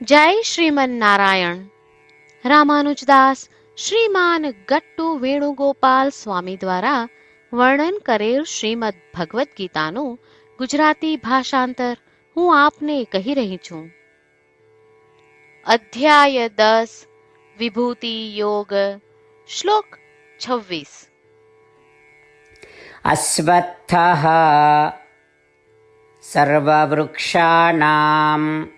જય શ્રીમન્નારાયણ. રામાનુજદાસ શ્રીમાન ગટ્ટુ વેણુગોપાલ સ્વામી દ્વારા વર્ણન કરેલ શ્રીમદ ભગવદ્ ગીતાનું ગુજરાતી ભાષાંતર હું આપને કહી રહી છું. અધ્યાય દસ, વિભૂતિ યોગ, શ્લોક છવ્વીસ. અશ્વત્થ. સર્વવૃક્ષાણામ.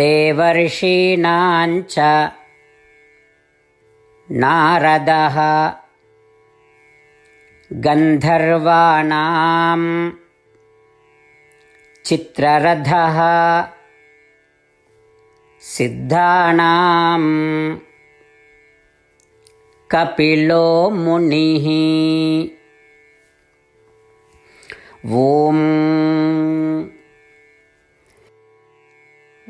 देवर्षीणां च नारदः गन्धर्वाणां चित्ररथः सिद्धाणां कपिलो मुनिः ॐ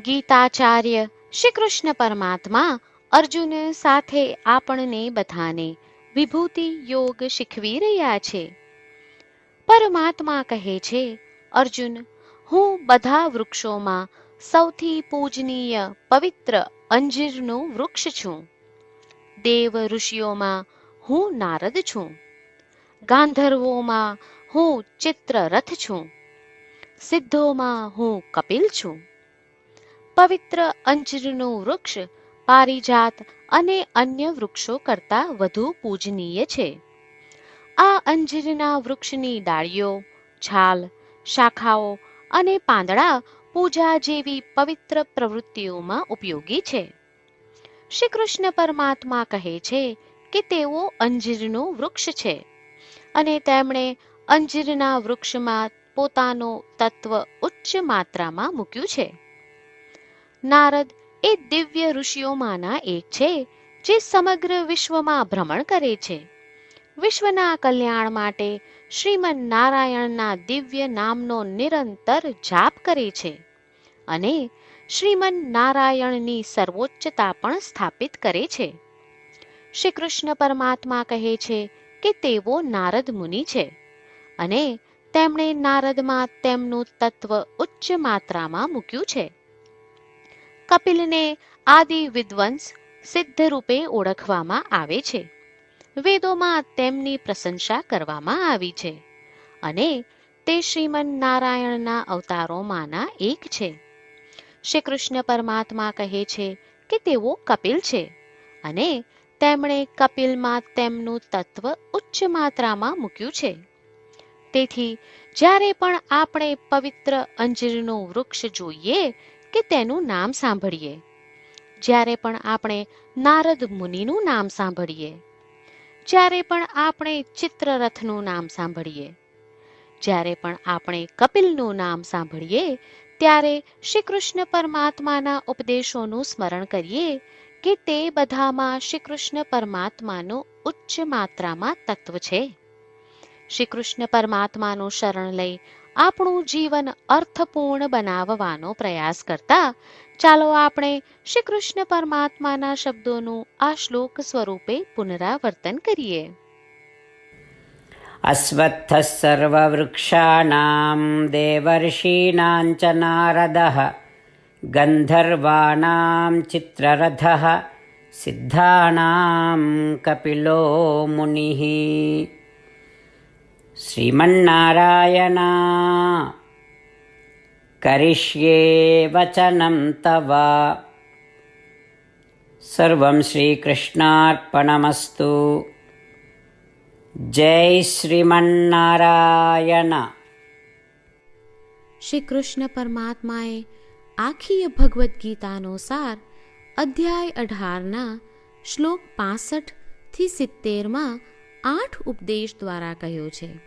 ગીતાચાર્ય શ્રી કૃષ્ણ પરમાત્મા અર્જુન સાથે આપણને બધાને વિભૂતિ યોગ શીખવી રહ્યા છે. પરમાત્મા કહે છે, અર્જુન, હું બધા વૃક્ષોમાં સૌથી પૂજનીય પવિત્ર અંજીરનું વૃક્ષ છું. દેવ ઋષિઓમાં હું નારદ છું. ગાંધર્વોમાં હું ચિત્રરથ છું. સિદ્ધોમાં હું કપિલ છું. પવિત્ર અંજીરનું વૃક્ષ પારિજાત અને અન્ય વૃક્ષો કરતાં વધુ પૂજનીય છે. આ અંજીરના વૃક્ષની ડાળીઓ, છાલ, શાખાઓ અને પાંદડા પૂજા જેવી પવિત્ર પ્રવૃત્તિઓમાં ઉપયોગી છે. શ્રી કૃષ્ણ પરમાત્મા કહે છે કે તેઓ અંજીરનું વૃક્ષ છે અને તેમણે અંજીરના વૃક્ષમાં પોતાનો તત્વ ઉચ્ચ માત્રામાં મૂક્યું છે. નારદ એ દિવ્ય ઋષિઓમાંના એક છે, જે સમગ્ર વિશ્વમાં ભ્રમણ કરે છે. વિશ્વના કલ્યાણ માટે શ્રીમન નારાયણના દિવ્ય નામનો નિરંતર જાપ કરે છે અને શ્રીમન નારાયણની સર્વોચ્ચતા પણ સ્થાપિત કરે છે. શ્રી કૃષ્ણ પરમાત્મા કહે છે કે તેઓ નારદ મુનિ છે અને તેમણે નારદમાં તેમનું તત્વ ઉચ્ચ માત્રામાં મૂક્યું છે. કપિલને આદિ વિદ્વંસ સિદ્ધ રૂપે ઓળખવામાં આવે છે. વેદોમાં તેમની પ્રશંસા કરવામાં આવી છે અને તે શ્રીમન નારાયણના અવતારોમાંના એક છે. શ્રી કૃષ્ણ પરમાત્મા કહે છે કે તેઓ કપિલ છે અને તેમણે કપિલમાં તેમનું તત્વ ઉચ્ચ માત્રામાં મૂક્યું છે. તેથી જ્યારે પણ આપણે પવિત્ર અંજીરનું વૃક્ષ જોઈએ કે તેનું નામ સાંભળીએ? જ્યારે પણ આપણે નારદ મુનિનું નામ સાંભળીએ, જ્યારે પણ આપણે ચિત્રરથનું નામ સાંભળીએ, જ્યારે પણ આપણે કપિલનું નામ સાંભળીએ, ત્યારે શ્રી કૃષ્ણ પરમાત્માના ઉપદેશોનું સ્મરણ કરીએ કે તે બધામાં શ્રી કૃષ્ણ પરમાત્માનું ઉચ્ચ માત્રામાં તત્વ છે. શ્રી કૃષ્ણ પરમાત્માનું શરણ લઈ આપણું જીવન અર્થપૂર્ણ બનાવવાનો પ્રયાસ કરતા, ચાલો આપણે શ્રી કૃષ્ણ પરમાત્માના શબ્દોનું આ શ્લોક સ્વરૂપે પુનરાવર્તન કરીએ. અશ્વત્થઃ સર્વવૃક્ષાણાં દેવર્ષીણાં ચ નારદઃ, ગંધર્વાણાં ચિત્રરથઃ, સિદ્ધાણાં કપિલો મુનિ। श्रीमन्नारायणा करिष्ये वचनं तव सर्वं श्रीकृष्णार्पणमस्तु જય શ્રીમન્નારાયણ શ્રી કૃષ્ણ પરમાત્માએ આખી ભગવદ્ ગીતાનો સાર અધ્યાય અઢારના શ્લોક પાસઠ થી સિત્તેરમાં આઠ ઉપદેશ દ્વારા કહ્યો છે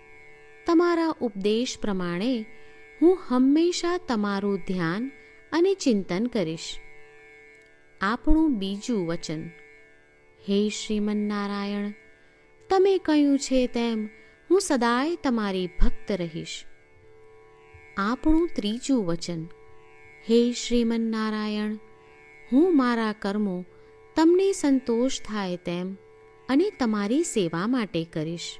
તમારા ઉપદેશ પ્રમાણે હું હંમેશા તમારું ધ્યાન અને ચિંતન કરીશ. આપણું બીજું વચન, હે શ્રીમન્નારાયણ, તમે કહ્યું છે તેમ હું સદાય તમારી ભક્ત રહીશ. આપણું ત્રીજું વચન, હે શ્રીમન્નારાયણ, હું મારા કર્મો તમને સંતોષ થાય તેમ અને તમારી સેવા માટે કરીશ.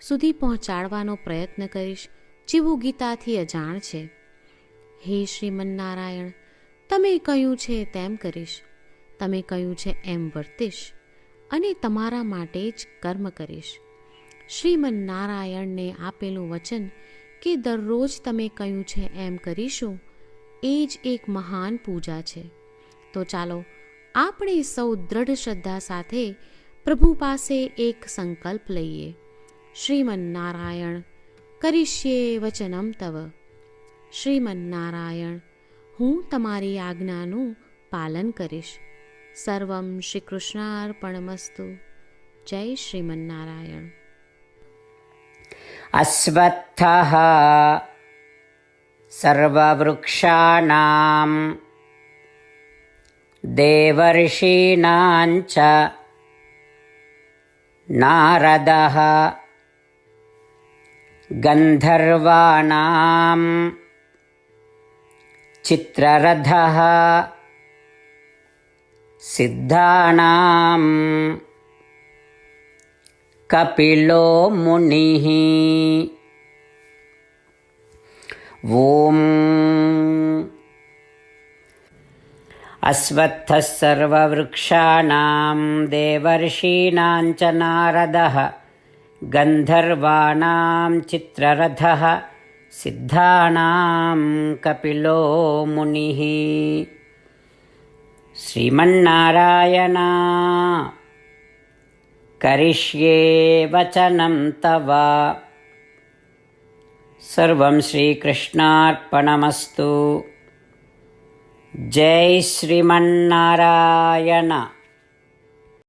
સુધી પહોંચાડવાનો પ્રયત્ન કરીશ, જેવું ગીતાથી અજાણ છે. હે શ્રીમન્નારાયણ, તમે કહ્યું છે તેમ કરીશ. તમે કહ્યું છે એમ વર્તીશ અને તમારા માટે જ કર્મ કરીશ. શ્રીમન્નારાયણને આપેલું વચન કે દરરોજ તમે કહ્યું છે એમ કરીશું, એ જ એક મહાન પૂજા છે. તો ચાલો, આપણે સૌ દ્રઢ શ્રદ્ધા સાથે પ્રભુ પાસે એક સંકલ્પ લઈએ. શ્રીમન્નારાયણ કરીશ્યે વચનમ તવ શ્રીમન્નારાયણ હું તમારી આજ્ઞાનું પાલન કરીશ સર્વમ શ્રી કૃષ્ણાર્પણમસ્તુ જય શ્રીમન્નારાયણ अश्वत्थः सर्ववृक्षाणां देवर्षीणां च नारदः गन्धर्वाणां चित्ररथः सिद्धाणां कपिलो मुनिः ॐ अश्वत्थः सर्ववृक्षाणां देवर्षीणां च नारदः गन्धर्वाणां चित्ररथः सिद्धाणां कपिलो मुनिः श्रीमन्नारायणा करिष्ये वचनं तव सर्वं श्रीकृष्णार्पणमस्तु जय श्रीमन्नारायण